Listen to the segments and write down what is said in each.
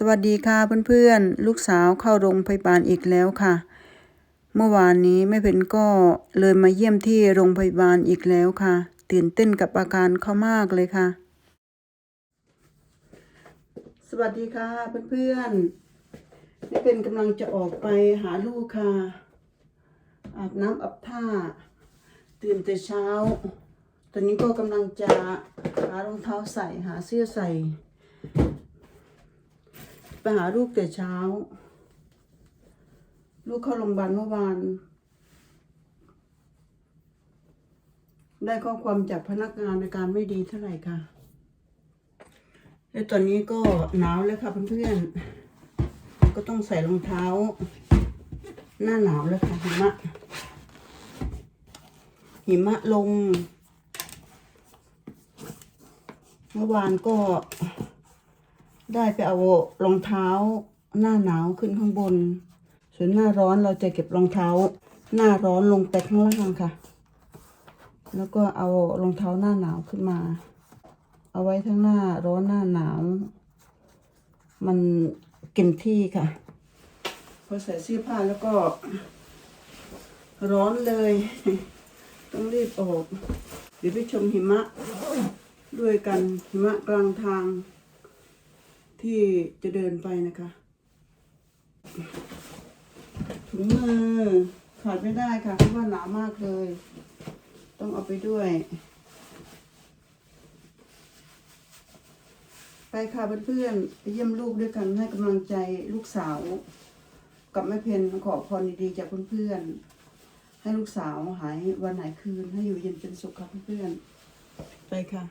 สวัสดีค่ะเพื่อนๆ ลูกสาวเข้าโรงพยาบาลอีกแล้วค่ะ เมื่อวานนี้แม่เพนก็เลยมาเยี่ยมที่โรงพยาบาลอีกแล้วค่ะ ตื่นเต้นกับอาการเขามากเลยค่ะ สวัสดีค่ะเพื่อนๆแม่เป็นกำลังจะออกไปหาลูกค่ะ อาบน้ำอาบท่า ตื่นแต่เช้า ตอนนี้ก็กำลังจะหารองเท้าใส่หาเสื้อใส่ ไปหาลูกแต่เช้า ลูกเข้าโรงพยาบาลเมื่อวาน ได้ข้อความจากพนักงานในการไม่ดีเท่าไหร่ค่ะ และตอนนี้ก็หนาวแล้วค่ะเพื่อนๆ ก็ต้องใส่รองเท้า หน้าหนาวแล้วค่ะหิมะ หิมะลง เมื่อวานก็ ได้ไปเอารองเท้าหน้าหนาวขึ้นข้างบน ส่วนหน้าร้อนเราจะเก็บรองเท้า หน้าร้อนลงไปข้างล่างค่ะ แล้วก็เอารองเท้าหน้าหนาวขึ้นมา เอาไว้ทั้งหน้าร้อนหน้าหนาว มันเกินที่ค่ะพอใส่เสื้อผ้าแล้วก็ ร้อนเลย ต้องรีบออก เดี๋ยวไปชมหิมะด้วยกันหิมะกลางทาง ที่จะเดินไปนะคะถุงมือขาดไม่ได้ค่ะเพราะว่าหนามากเลย ต้องเอาไปด้วย ไปค่ะเพื่อนๆไปเยี่ยมลูกด้วยกันให้กำลังใจลูกสาว กับแม่เพนขอพรดีๆจากเพื่อนๆให้ลูกสาวหายวันไหนคืนให้อยู่เย็นเป็นสุขค่ะเพื่อนๆไปค่ะ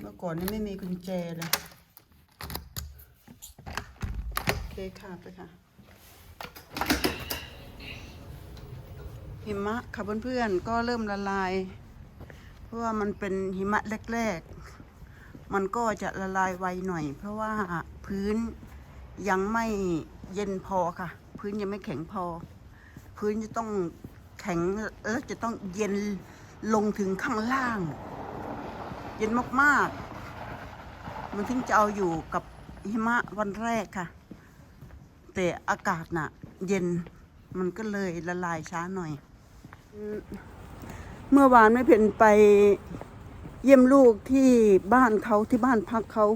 เมื่อก่อนนี่ไม่มีกุญแจเลยโอ เคค่ะไปค่ะ หิมะค่ะเพื่อนๆก็เริ่มละลาย เพราะว่ามันเป็นหิมะแรกๆ มันก็จะละลายไวหน่อย เพราะว่าพื้นยังไม่เย็นพอค่ะ พื้นยังไม่แข็งพอ พื้นจะต้องแข็งแล้วจะต้องเย็นลงถึงข้างล่าง เย็นมากๆ มันถึงจะเอาอยู่กับหิมะวันแรกค่ะ แต่อากาศน่ะ เย็นมันก็เลยละลายช้าหน่อย เมื่อวานไม่เพ็นไปเยี่ยมลูกที่บ้านเขาที่บ้านพักเขา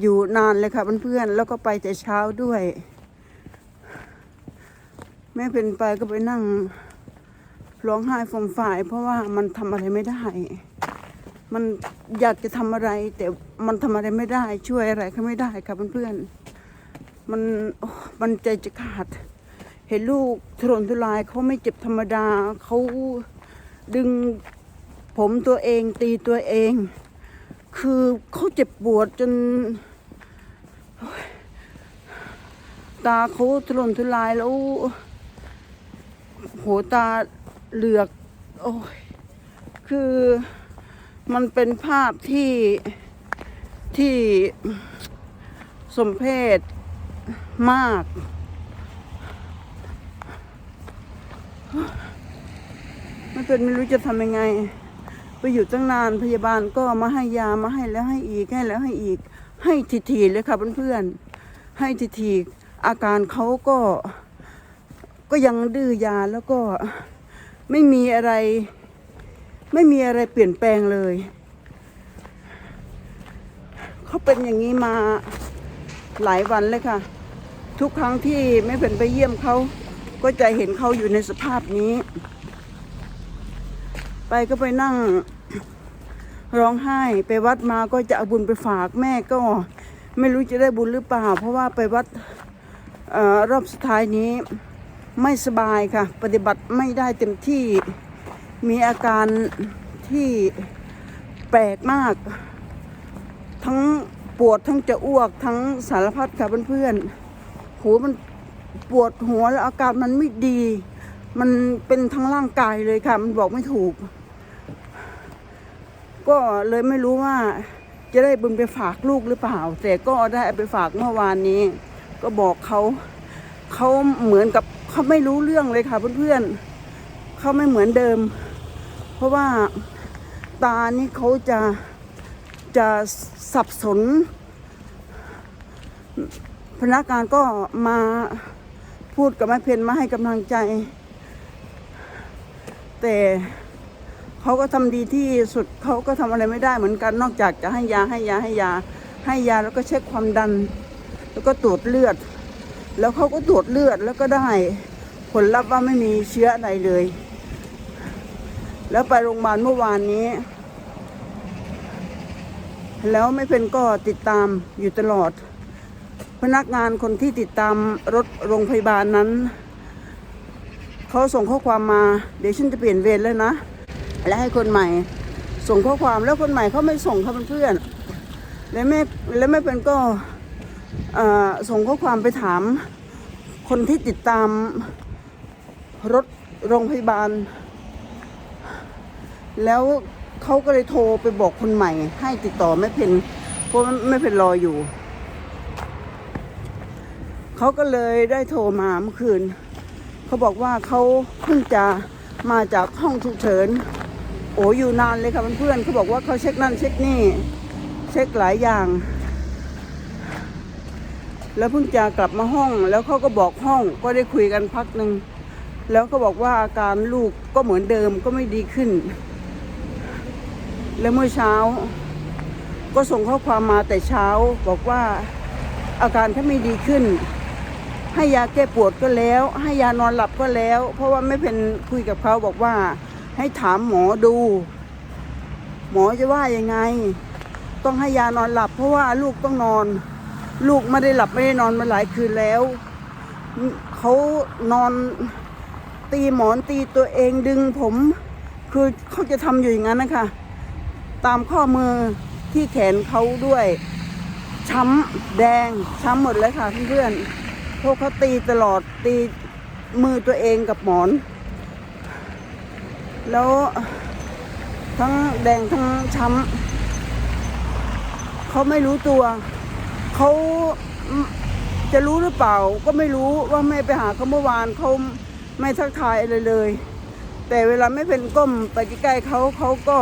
อยู่นานเลยค่ะเพื่อนๆแล้วก็ไปแต่เช้าด้วย แม่เพ็นไปก็ไปนั่งร้องไห้ฟมฝ่าย เพราะว่ามันทำอะไรไม่ได้มันอยากจะทำอะไรแต่มันทำอะไรไม่ได้ช่วยอะไรเขาไม่ได้ค่ะเพื่อนๆ มันมันใจจะขาด เห็นลูกทุรนทุรายเขาไม่เจ็บธรรมดาเขาดึงผมตัวเองตีตัวเอง คือเขาเจ็บปวดจน ตาเขาทุรนทุรายแล้วหัวตาเหลือกโอ้ยคือมันเป็นภาพที่ที่สมเพศ มาก ไม่เป็นไม่รู้จะทำยังไง ไปอยู่ตั้งนานพยาบาลก็มาให้ยามาให้แล้วให้อีกให้แล้วให้อีก ให้ทีๆเลยค่ะเพื่อนๆให้ทีๆอาการเขาก็ก็ยังดื้อยาแล้วก็ไม่มีอะไร ไม่มีอะไรเปลี่ยนแปลงเลยเขาเป็นอย่างนี้มาหลายวันเลยค่ะ ทุกครั้งที่แม่เพ็นไปเยี่ยมเขาก็จะเห็นเขาอยู่ในสภาพนี้ ไปก็ไปนั่งร้องไห้ไปวัดมาก็จะเอาบุญไปฝากแม่ก็ไม่รู้จะได้บุญหรือเปล่า เพราะว่าไปวัดออรอบสุดท้ายนี้ไม่สบายค่ะ ปฏิบัติไม่ได้เต็มที่มีอาการที่แปลกมาก ทั้งปวดทั้งจะอ้วกทั้งสารพัดค่ะเพื่อนๆ หูมันปวดหัวแล้วอาการมันไม่ดี มันเป็นทั้งร่างกายเลยค่ะ มันบอกไม่ถูก ก็เลยไม่รู้ว่า จะได้บุญไปฝากลูกหรือเปล่า แต่ก็ได้ไปฝากเมื่อวานนี้ ก็บอกเขา เขาเหมือนกับเขาไม่รู้เรื่องเลยค่ะเพื่อนๆเขาไม่เหมือนเดิม เพราะว่าตานี่เขาจะจะสับสน พนักงานก็มาพูดกับแม่เพนมาให้กำลังใจ แต่เขาก็ทำดีที่สุดเขาก็ทำอะไรไม่ได้เหมือนกัน นอกจากจะให้ยาให้ยาให้ยา ให้ยาแล้วก็เช็คความดัน แล้วก็ตรวจเลือด แล้วเขาก็ตรวจเลือดแล้วก็ได้ผลลัพธ์ว่าไม่มีเชื้ออะไรเลย แล้วไปโรงพยาบาลเมื่อวานนี้ แล้วไม่เป็นก็ติดตามอยู่ตลอด นักงานคนที่ติดตามรถโรงพยาบาลนั้น เขาส่งข้อความมา เดี๋ยวฉันจะเปลี่ยนเวรแล้วนะ และให้คนใหม่ ส่งข้อความแล้วคนใหม่เขาไม่ส่งเขาเป็นเพื่อน แล้วแม่แล้วแม่เป็นก็ส่งข้อความไปถาม คนที่ติดตามรถโรงพยาบาล แล้วเขาก็เลยโทรไปบอกคนใหม่ ให้ติดต่อแม่เพนเพราะแม่เพนรออยู่ เขาก็เลยได้โทรมาเมื่อคืน เขาบอกว่าเขาเพิ่งจะมาจากห้องฉุกเฉิน โอ้อยู่นานเลยค่ะเพื่อนๆเขาบอกว่าเขาเช็คนั่นเช็คนี่ เช็คหลายอย่าง แล้วเพิ่งจะกลับมาห้อง แล้วเขาก็บอกห้องก็ได้คุยกันพักหนึ่งแล้วก็บอกว่าอาการลูกก็เหมือนเดิมก็ไม่ดีขึ้น แล้วเมื่อเช้า ก็ส่งข้อความมาแต่เช้าบอกว่าอาการถ้าไม่ดีขึ้น ให้ยาแก้ปวดก็แล้ว ให้ยานอนหลับก็แล้ว เพราะว่าไม่เป็นคุยกับเขาบอกว่า ให้ถามหมอดู หมอจะว่ายังไง ต้องให้ยานอนหลับ เพราะว่าลูกต้องนอน ลูกไม่ได้หลับไม่ได้นอนมาหลายคืนแล้วเขานอนตีหมอนตีตัวเองดึงผม คือเขาจะทำอยู่อย่างนั้นนะคะ ตามข้อมือที่แขนเขาด้วยช้ำแดงช้ำหมดเลยค่ะเพื่อนๆ เพราะเขาตีตลอดตีมือตัวเองกับหมอน แล้วทั้งแดงทั้งช้ำเขาไม่รู้ตัว เขาจะรู้หรือเปล่า ก็ไม่รู้ว่าแม่ไปหาเขาเมื่อวานเขาไม่ทักทายอะไรเลย แต่เวลาไม่เป็นก้มไปใกล้ๆเขาเขาก็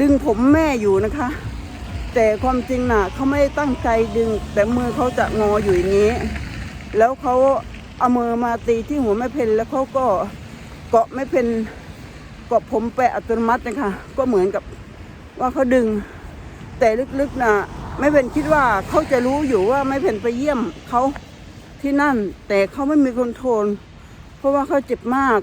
ดึงผมแม่อยู่นะคะ แต่ความจริงน่ะเขาไม่ได้ตั้งใจดึง แต่มือเขาจะงออยู่อย่างนี้ แล้วเขาเอามือมาตีที่หัวแม่เพนแล้วเขาก็เกาะแม่เพนเกาะผมไปอัตโนมัตินะคะก็เหมือนกับว่าเขาดึง แต่ลึกๆน่ะไม่เป็นคิดว่าเขาจะรู้อยู่ว่าไม่เป็นไปเยี่ยมเขาที่นั่น แต่เขาไม่มีคอนโทรลเพราะว่าเขาเจ็บมาก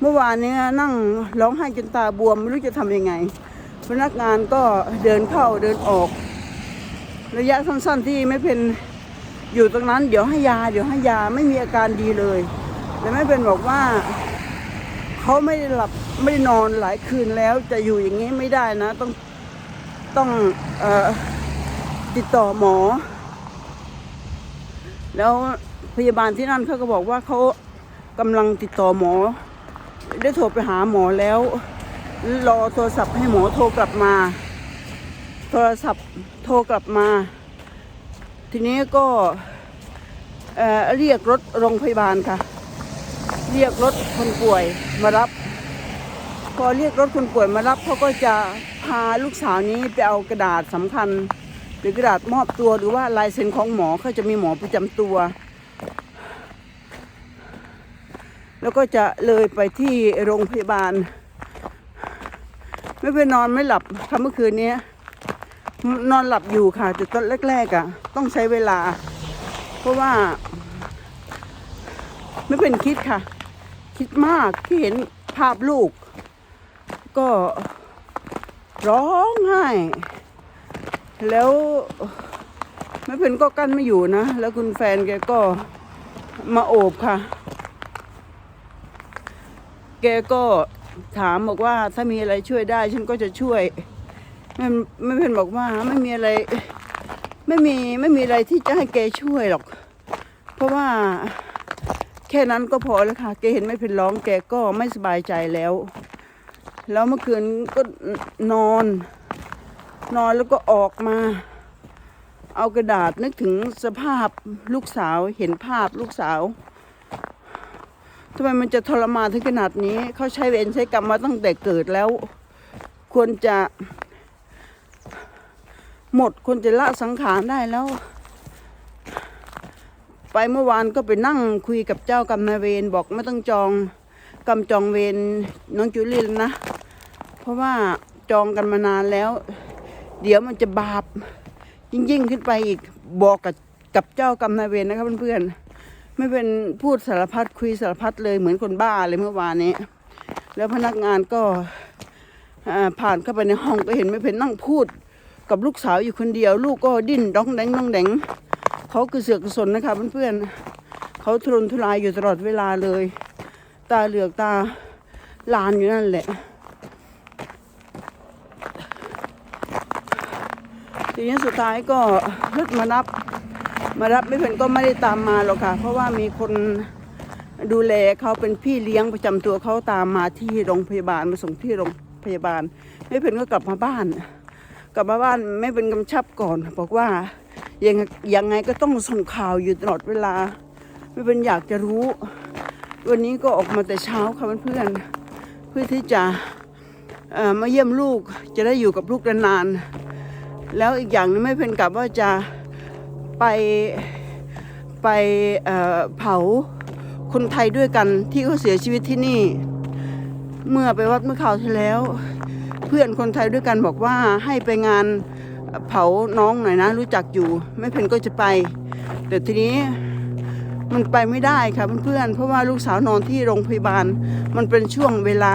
เมื่อวานเนี้นั่งร้องไห้จนตาบวม ไม่รู้จะทำยังไง พนักงานก็เดินเข้าเดินออก ระยะสั้นๆที่ไม่เป็นอยู่ตรงนั้น เดี๋ยวให้ยา เดี๋ยวให้ยาไม่มีอาการดีเลยแต่ไม่เป็นบอกว่าเขาไม่ได้หลับไม่ได้นอนหลายคืนแล้วจะอยู่อย่างนี้ไม่ได้นะ ต้องต้องอติดต่อหมอ แล้วพยาบาลที่นั่นเขาก็บอกว่าเขากำลังติดต่อหมอ ได้โทรไปหาหมอแล้ว รอโทรศัพท์ให้หมอโทรกลับมา โทรศัพท์โทรกลับมา ทีนี้ก็เเรียกรถโรงพยาบาลค่ะ เรียกรถคนป่วยมารับ พอเรียกรถคนป่วยมารับเขาก็จะพาลูกสาวนี้ไปเอากระดาษสำคัญ หรือกระดาษมอบตัวหรือว่าลายเซ็นของหมอเขาจะมีหมอประจำตัว แล้วก็จะเลยไปที่โรงพยาบาล ไม่ไปนอนไม่หลับค่ะเมื่อคืนนี้นอนหลับอยู่ค่ะแต่ตอนแรกๆอะ ต้องใช้เวลา เพราะว่า ไม่เป็นคิดค่ะ คิดมากที่เห็นภาพลูก ก็ร้องไห้ แล้วไม่เป็นก็กั้นไม่อยู่นะ แล้วคุณแฟนแกก็มาโอบค่ะ แกก็ ถามบอกว่าถ้ามีอะไรช่วยได้ ฉันก็จะช่วยไม่ไม่เป็นบอกว่าไม่มีอะไร ไม่มีไม่มีอะไรที่จะให้แกช่วยหรอก เพราะว่าแค่นั้นก็พอแล้วค่ะแกเห็นไม่เป็นร้องแกก็ไม่สบายใจแล้ว แล้วเมื่อคืนก็นอน นอนแล้วก็ออกมา เอากระดาษนึกถึงสภาพลูกสาวเห็นภาพลูกสาว ทำไมมันจะทรมานถึงขนาดนี้ เขาใช้เวรใช้กรรมมาตั้งแต่เกิดแล้ว ควรจะหมดคนจะละสังขารได้แล้ว ไปเมื่อวานก็ไปนั่งคุยกับเจ้ากรรมนายเวรบอกไม่ต้องจองกำจองเวรน้องจูเลียนนะ เพราะว่าจองกันมานานแล้ว เดี๋ยวมันจะบาปยิ่งยิ่งๆขึ้นไปอีกบอกกับกับเจ้ากรรมนายเวรนะครับเพื่อนๆ ไม่เป็นพูดสารพัดคุยสารพัดเลยเหมือนคนบ้าเลยเมื่อวานนี้ แล้วพนักงานก็ผ่านเข้าไปในห้องก็เห็นไม่เป็นนั่งพูดกับลูกสาวอยู่คนเดียว ลูกก็ดิ้นร้องแดงร้องแดงเขาคือเสือกสนนะคะเพื่อนๆเขาทุรนทุรายอยู่ตลอดเวลาเลย ตาเหลือกตาลานอยู่นั่นแหละทีนี้สุดท้ายก็รถมารับ มารับไม่เป็นก็ไม่ได้ตามมาหรอกค่ะ เพราะว่ามีคนดูแลเขาเป็นพี่เลี้ยงประจำตัวเขาตามมาที่โรงพยาบาลมาส่งที่โรงพยาบาล ไม่เป็นก็กลับมาบ้าน กลับมาบ้านไม่เป็นกำชับก่อน บอกว่ายังยังไงก็ต้องส่งข่าวอยู่ตลอดเวลา ไม่เป็นอยากจะรู้ วันนี้ก็ออกมาแต่เช้าค่ะเพื่อนเพื่อที่จะมาเยี่ยมลูกจะได้อยู่กับลูกนานๆแล้วอีกอย่างนึงไม่เป็นกับว่าจะ ไปไปเเผาคนไทยด้วยกันที่เขาเสียชีวิตที่นี่ เมื่อไปวัดเมื่อข่าวที่แล้ว เพื่อนคนไทยด้วยกันบอกว่าให้ไปงานเผาน้องหน่อยนะ รู้จักอยู่ ไม่เพนก็จะไป แต่ทีนี้มันไปไม่ได้ค่ะเพื่อนๆเพราะว่าลูกสาวนอนที่โรงพยาบาล มันเป็นช่วงเวลา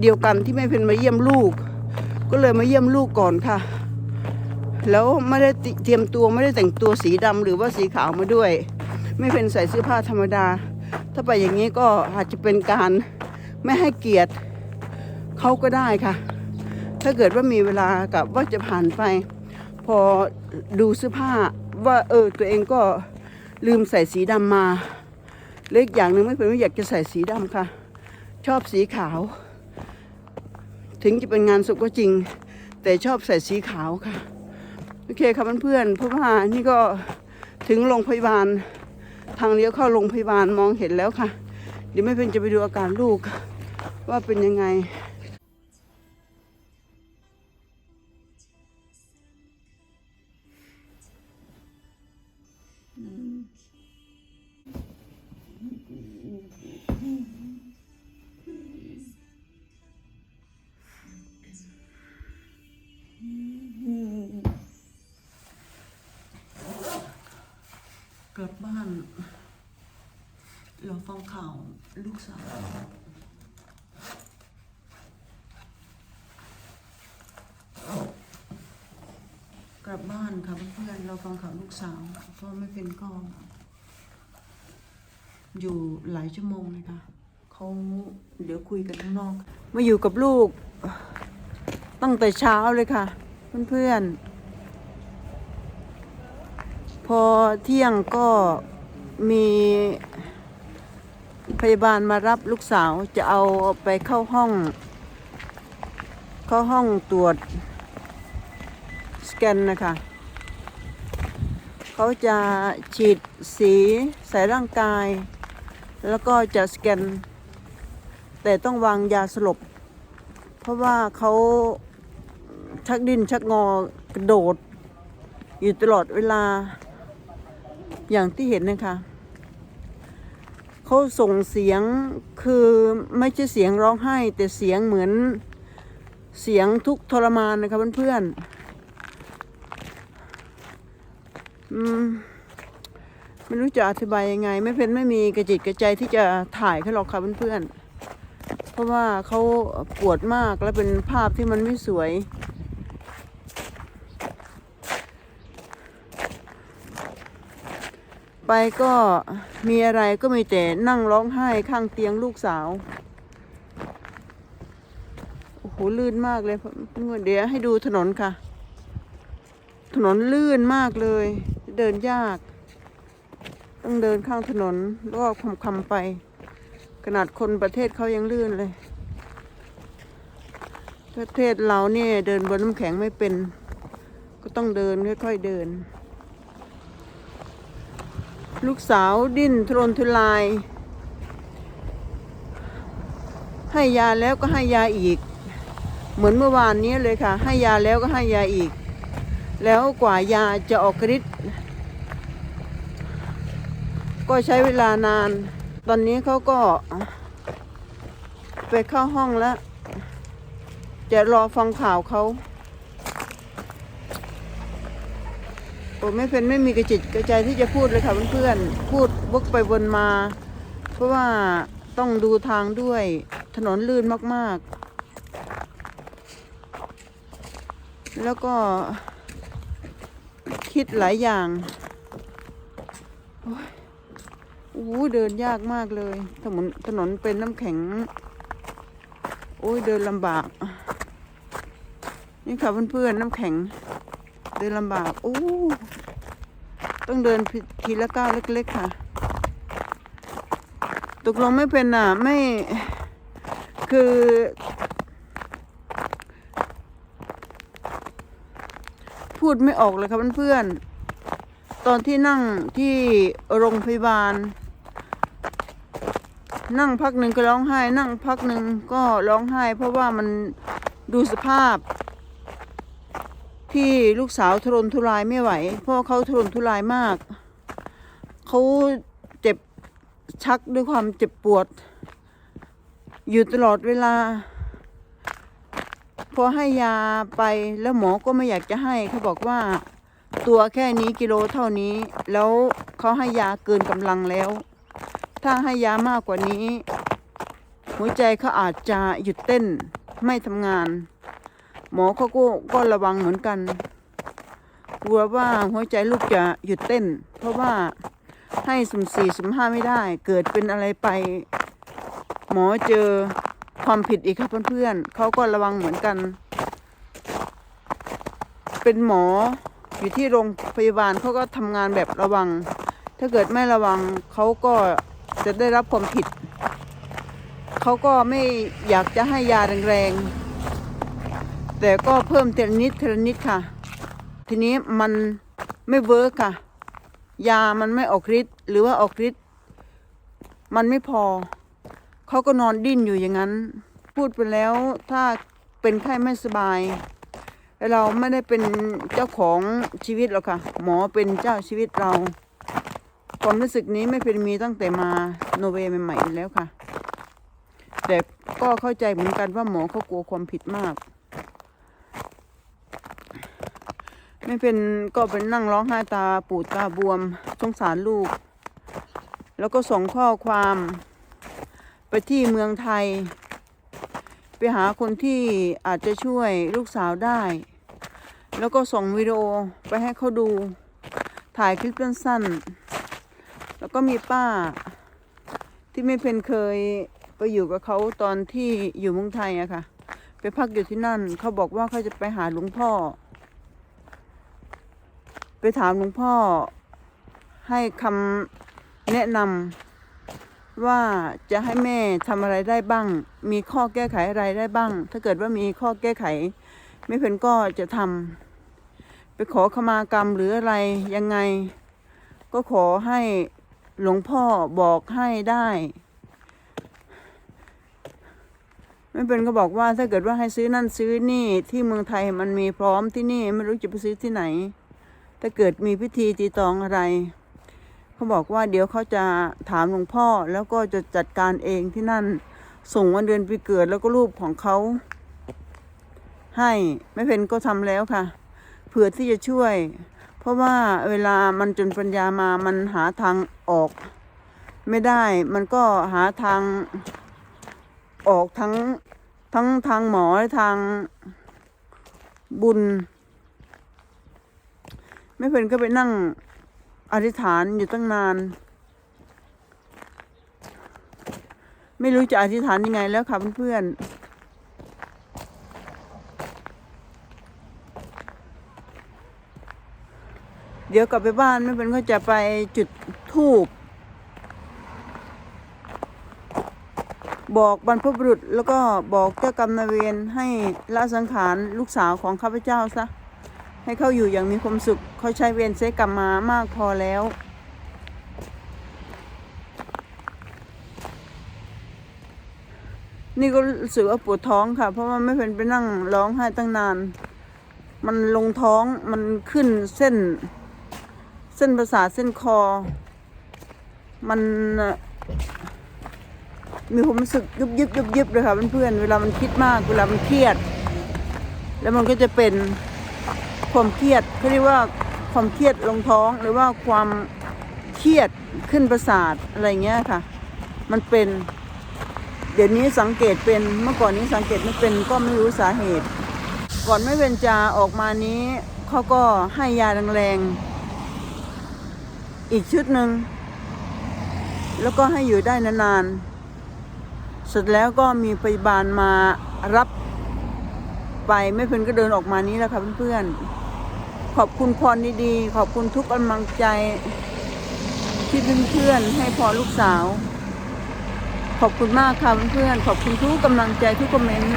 เดียวกันที่ไม่เพนมาเยี่ยมลูก ก็เลยมาเยี่ยมลูกก่อนค่ะ แล้วไม่ได้เตรียมตัวไม่ได้แต่งตัวสีดำหรือว่าสีขาวมาด้วย ไม่เป็นใส่เสื้อผ้าธรรมดา ถ้าไปอย่างนี้ก็อาจจะเป็นการไม่ให้เกียรติเขาก็ได้ค่ะ ถ้าเกิดว่ามีเวลากับว่าจะผ่านไป พอดูเสื้อผ้าว่าเออตัวเองก็ลืมใส่สีดำมาเล็กอย่างหนึ่งไม่เป็นว่าอยากจะใส่สีดำค่ะ ชอบสีขาว ถึงจะเป็นงานศพก็จริง แต่ชอบใส่สีขาวค่ะ โอเคค่ะเพื่อนๆเพราะว่านี่ก็ถึงโรงพยาบาล ทางเลี้ยวเข้าโรงพยาบาลมองเห็นแล้วค่ะ เดี๋ยวไม่เป็นจะไปดูอาการลูก ว่าเป็นยังไง ลับบ้านค่ะเพื่อนๆเราฟังข่าวลูกสาวเพราะไม่เป็นก็อยู่หลายชั่วโมงเลยค่ะเขาเดี๋ยวคุยกันข้างนอก มาอยู่กับลูก ตั้งแต่เช้าเลยค่ะ เพื่อนๆ พอเที่ยงก็มีพยาบาลมารับลูกสาวจะเอาไปเข้าห้อง เข้าห้องตรวจ กนนะคะ เขาจะฉีดสีใส่ร่างกาย แล้วก็จะสแกน แต่ต้องวางยาสลบ เพราะว่าเขาชักดิ้นชักงอกระโดด อยู่ตลอดเวลาอย่างที่เห็นนะคะเขาส่งเสียงคือไม่ใช่เสียงร้องไห้ แต่เสียงเหมือนเสียงทุกทรมานนะคะเพื่อนๆ อืมไม่รู้จะอธิบายยังไง ไม่เป็นไม่มีกระจิตกระใจที่จะถ่ายเขาหรอกค่ะเพื่อนๆ เพราะว่าเขาปวดมากและเป็นภาพที่มันไม่สวย ไปก็มีอะไรก็มีแต่นั่งร้องไห้ข้างเตียงลูกสาว โอ้โหลื่นมากเลยเดี๋ยวให้ดูถนนค่ะ ถนนลื่นมากเลย เดินยาก ต้องเดินข้างถนนล้วกคำคำไป ขนาดคนประเทศเขายังลื่นเลย ประเทศเราเนี่ยเดินบนน้ำแข็งไม่เป็น ก็ต้องเดินค่อยๆเดิน ลูกสาวดิ้นทรนทุราย ให้ยาแล้วก็ให้ยาอีก เหมือนเมื่อวานนี้เลยค่ะ ให้ยาแล้วก็ให้ยาอีกแล้วกว่ายาจะออกฤทธิ์ ก็ใช้เวลานาน ตอนนี้เขาก็ไปเข้าห้องแล้ว จะรอฟังข่าวเขาโอ้ไม่เป็นไม่มีกระจิตกระใจที่จะพูดเลยค่ะเพื่อนๆ พูดวกไปวนมา เพราะว่าต้องดูทางด้วยถนนลื่นมากๆ แล้วก็คิดหลายอย่าง โอ้ย อ้ยเดินยากมากเลย ถนนถนนเป็นน้ำแข็ง โอ้ยเดินลำบาก นี่ค่ะเพื่อนๆน้ำแข็ง เดินลำบากโอ้ต้องเดินทีละก้าวเล็ก ๆ ค่ะ ตกลงไม่เป็นอะ ไม่คือพูดไม่ออกเลยค่ะเพื่อนๆ ตอนที่นั่งที่โรงพยาบาล นั่งพักหนึ่งก็ร้องไห้ นั่งพักหนึ่งก็ร้องไห้ เพราะว่ามันดูสภาพ ที่ลูกสาวทรนทุรายไม่ไหว เพราะเขาทรนทุรายมาก เขาเจ็บชักด้วยความเจ็บปวด อยู่ตลอดเวลา พอให้ยาไปแล้วหมอก็ไม่อยากจะให้เขาบอกว่าตัวแค่นี้กิโลเท่านี้ แล้วเขาให้ยาเกินกำลังแล้ว ถ้าให้ยามากกว่านี้ หัวใจเขาอาจจะหยุดเต้นไม่ทำงาน หมอเขาก็ก็ระวังเหมือนกัน กลัวว่าหัวใจลูกจะหยุดเต้น เพราะว่าให้สุ่มสี่สุ่มห้าไม่ได้ เกิดเป็นอะไรไป หมอเจอความผิดอีกครับเพื่อนๆเขาก็ระวังเหมือนกัน เป็นหมออยู่ที่โรงพยาบาลเขาก็ทำงานแบบระวัง ถ้าเกิดไม่ระวังเขาก็ จะได้รับความผิด เขาก็ไม่อยากจะให้ยาแรงๆ แต่ก็เพิ่มเทละนิดเทละนิดค่ะ ทีนี้มันไม่เวิร์กค่ะ ยามันไม่ออกฤทธิ์หรือว่าออกฤทธิ์มันไม่พอ เขาก็นอนดิ้นอยู่อย่างนั้น พูดไปแล้วถ้าเป็นไข้ไม่สบาย เราไม่ได้เป็นเจ้าของชีวิตหรอกค่ะ หมอเป็นเจ้าชีวิตเรา ความรู้สึกนี้ไม่เป็นมีตั้งแต่มาโนเวย์ใหม่ๆแล้วค่ะ แต่ก็เข้าใจเหมือนกันว่าหมอเขากลัวความผิดมาก ไม่เป็นก็เป็นนั่งร้องไห้ตาปูดตาบวมสงสารลูก แล้วก็ส่งข้อความไปที่เมืองไทย ไปหาคนที่อาจจะช่วยลูกสาวได้ แล้วก็ส่งวิดีโอไปให้เขาดูถ่ายคลิปสั้นๆ ก็มีป้า ที่ไม่เป็นเคยไปอยู่กับเขาตอนที่อยู่เมืองไทยอะค่ะ ไปพักอยู่ที่นั่น เขาบอกว่าเขาจะไปหาหลวงพ่อ ไปถามหลวงพ่อ ให้คำแนะนำว่าจะให้แม่ทำอะไรได้บ้าง มีข้อแก้ไขอะไรได้บ้าง ถ้าเกิดว่ามีข้อแก้ไข ไม่เพนก็จะทำไปขอขมากรรมหรืออะไรยังไง ก็ขอให้ หลวงพ่อบอกให้ได้ ไม่เป็นก็บอกว่าถ้าเกิดว่าให้ซื้อนั่นซื้อนี่ที่เมืองไทยมันมีพร้อมที่นี่ไม่รู้จะไปซื้อที่ไหน ถ้าเกิดมีพิธีตีตองอะไร เขาบอกว่าเดี๋ยวเขาจะถามหลวงพ่อแล้วก็จะจัดการเองที่นั่น ส่งวันเดือนปีเกิดแล้วก็รูปของเขาให้ไม่เป็นก็ทำแล้วค่ะ เผื่อที่จะช่วย เพราะว่าเวลามันจนปัญญามามันหาทางออก ไม่ได้ มันก็หาทางออกทั้งทั้งทางหมอและทางบุญ ไม่เป็นก็ไปนั่งอธิษฐานอยู่ตั้งนาน ไม่รู้จะอธิษฐานยังไงแล้วค่ะเพื่อนๆ เดี๋ยวกลับไปบ้านไม่เป็นก็จะไปจุดธูปบอกบรรพบุรุษแล้วก็บอกเจ้ากรรมนายเวรให้ละสังขารลูกสาวของข้าพเจ้าซะ ให้เขาอยู่อย่างมีความสุขเขาใช้เวรใช้กรรมมามากพอแล้ว นี่ก็รู้สึกว่าปวดท้องค่ะ เพราะว่าไม่เป็นไปนั่งร้องไห้ตั้งนาน มันลงท้องมันขึ้นเส้น เส้นประสาทเส้นคอ มันมีความรู้สึกยุบยิบยุบยิบเลยค่ะเพื่อนๆเวลามันคิดมากเวลามันเครียด แล้วมันก็จะเป็นความเครียดเขาเรียกว่าความเครียดลงท้องหรือว่าความเครียดขึ้นประสาทอะไรเงี้ยค่ะ มันเป็นเดี๋ยวนี้สังเกตเป็นเมื่อก่อนนี้สังเกตไม่เป็นก็ไม่รู้สาเหตุ ก่อนไม่เป็นจาออกมานี้เขาก็ให้ยาแรงๆ อีกชุดหนึ่ง แล้วก็ให้อยู่ได้นานๆเสร็จแล้วก็มีพยาบาลมารับไปไม่เพิ่นก็เดินออกมานี้แล้วค่ะเพื่อนๆขอบคุณพรดีๆขอบคุณทุกกำลังใจ ที่เพื่อนๆให้พรลูกสาว ขอบคุณมากค่ะเพื่อนๆขอบคุณทุกกำลังใจทุกคอมเมนต์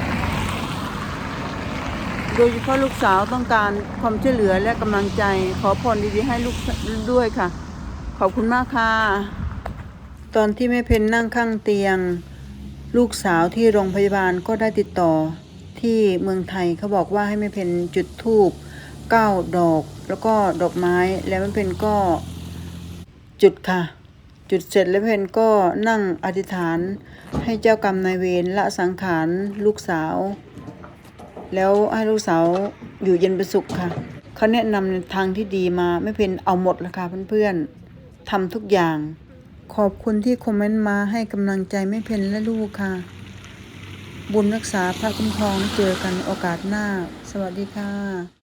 โดยเฉพาะลูกสาวต้องการความช่วยเหลือและกำลังใจ ขอพรดีๆให้ลูกด้วยค่ะ ขอบคุณมากค่ะ ตอนที่แม่เพนนั่งข้างเตียง ลูกสาวที่โรงพยาบาลก็ได้ติดต่อที่เมืองไทยเขาบอกว่าให้แม่เพนจุดธูปเก้าดอก แล้วก็ดอกไม้แล้วแม่เพนก็จุดค่ะ จุดเสร็จแล้วเพนก็นั่งอธิษฐานให้เจ้ากรรมนายเวรละสังขารลูกสาว แล้วให้ลูกสาวอยู่เย็นเป็นสุขค่ะเขาแนะนำทางที่ดีมาไม่เป็นเอาหมดล้วค่ะเพื่อนๆ ทำทุกอย่าง ขอบคุณที่คอมเมนต์มาให้กำลังใจไม่เพนและลูกค่ะ บุญรักษาพระคุ้มครองเจอกันโอกาสหน้า สวัสดีค่ะ